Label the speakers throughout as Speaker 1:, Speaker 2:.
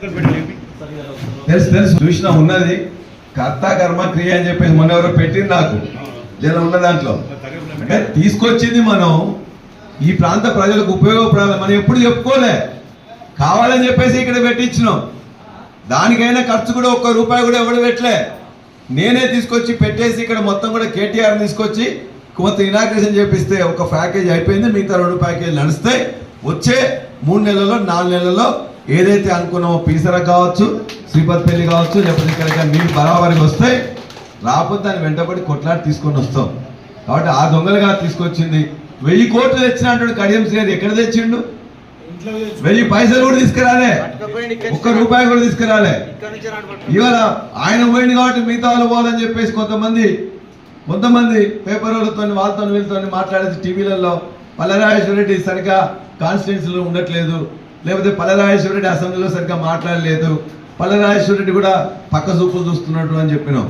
Speaker 1: తెలుసు తెలుసు. చూసిన ఉన్నది. కర్త కర్మ క్రియ అని చెప్పేసి మొన్న ఎవరో పెట్టింది నాకు. జనం ఉన్న దాంట్లో. అంటే తీసుకొచ్చింది మనం. ఈ ప్రాంత ప్రజలకు ఉపయోగపడాలి. మనం ఎప్పుడు చెప్పుకోలే. కావాలని చెప్పేసి ఇక్కడ పెట్టించినాం. దానికైనా ఖర్చు కూడా ఒక్క రూపాయి కూడా ఎవడు పెట్టలే. నేనే తీసుకొచ్చి పెట్టేసి ఇక్కడ మొత్తం కూడా కేటీఆర్ తీసుకొచ్చి మొత్తం ఇనాగ్రేషన్ చేపిస్తే ఒక ప్యాకేజ్ అయిపోయింది. మిగతా రెండు ప్యాకేజ్ నడుస్తాయి. వచ్చే మూడు నెలల్లో నాలుగు నెలల్లో ఏదైతే అనుకున్నామో పీసర కావచ్చు శ్రీపతిపల్లి కావచ్చు లేకపోతే ఇక్కడ నీళ్ళు బరాబరికి వస్తాయి రాకపోతే దాన్ని వెంటబడి కొట్లాడి తీసుకొని వస్తాం. కాబట్టి ఆ దొంగలుగా తీసుకొచ్చింది వెయ్యి కోట్లు తెచ్చినట్టు కడియం శ్రీ ఎక్కడ తెచ్చిండు? వెయ్యి పైసలు కూడా తీసుకురాలే. ఒక్క రూపాయి కూడా తీసుకురాలే. ఇవాళ ఆయన పోయింది కాబట్టి మిగతా వాళ్ళు పోవాలని చెప్పేసి కొంతమంది కొంతమంది పేపర్ వాళ్ళతో వాళ్ళతో వీళ్ళతో మాట్లాడేది టీవీలలో పల్లరాజేశ్వర రెడ్డి సరిగ్గా కాన్స్టిట్యున్సీలో ఉండట్లేదు. లేకపోతే పల్లెరాజేశ్వరరెడ్డి అసెంబ్లీలో సరిగ్గా మాట్లాడలేదు. పల్లెరాజేశ్వరరెడ్డి కూడా పక్క సూపులు చూస్తున్నట్టు అని చెప్పినాం.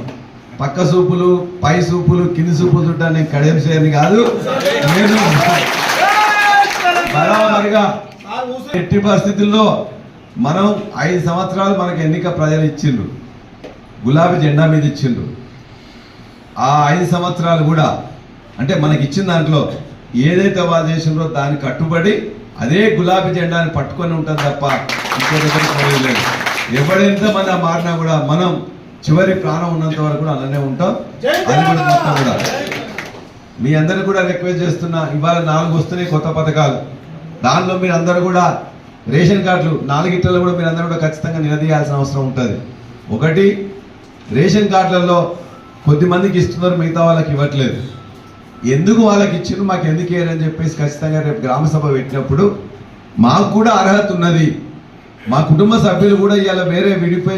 Speaker 1: పక్క సూపులు పై సూపులు కింది సూపులు చుట్టా నేను చేయని కాదు. నేను బరాబరిగా ఎట్టి పరిస్థితుల్లో మనం ఐదు సంవత్సరాలు మనకి ఎన్నిక ప్రజలు ఇచ్చిండ్రు. గులాబీ జెండా మీద ఇచ్చిండ్రు. ఆ ఐదు సంవత్సరాలు కూడా అంటే మనకి ఇచ్చిన దాంట్లో ఏదైతే వాళ్ళు చేసిండ్రో దానికి కట్టుబడి అదే గులాబీ జెండాని పట్టుకొని ఉంటుంది తప్ప ఇంకో దగ్గర పోయేది లేదు. ఎవడెంత మంది మారినా కూడా మనం చివరి ప్రాణం ఉన్నంత వరకు కూడా అలానే ఉంటాం. అది కూడా మొత్తం కూడా. మీ అందరిని కూడా రిక్వెస్ట్ చేస్తున్నా ఇవాళ నాలుగు వస్తున్నాయి కొత్త పథకాలు. దానిలో మీరు అందరూ కూడా రేషన్ కార్డులు నాలుగిట్లలో కూడా మీరు అందరూ కూడా ఖచ్చితంగా నిలదీయాల్సిన అవసరం ఉంటుంది. ఒకటి రేషన్ కార్డులలో కొద్ది మందికి ఇస్తున్నారు మిగతా వాళ్ళకి ఇవ్వట్లేదు. ఎందుకు వాళ్ళకి ఇచ్చిన మాకు ఎందుకు అని చెప్పేసి ఖచ్చితంగా రేపు గ్రామ సభ పెట్టినప్పుడు మాకు కూడా అర్హత ఉన్నది. మా కుటుంబ సభ్యులు కూడా ఇవాళ వేరే విడిపోయి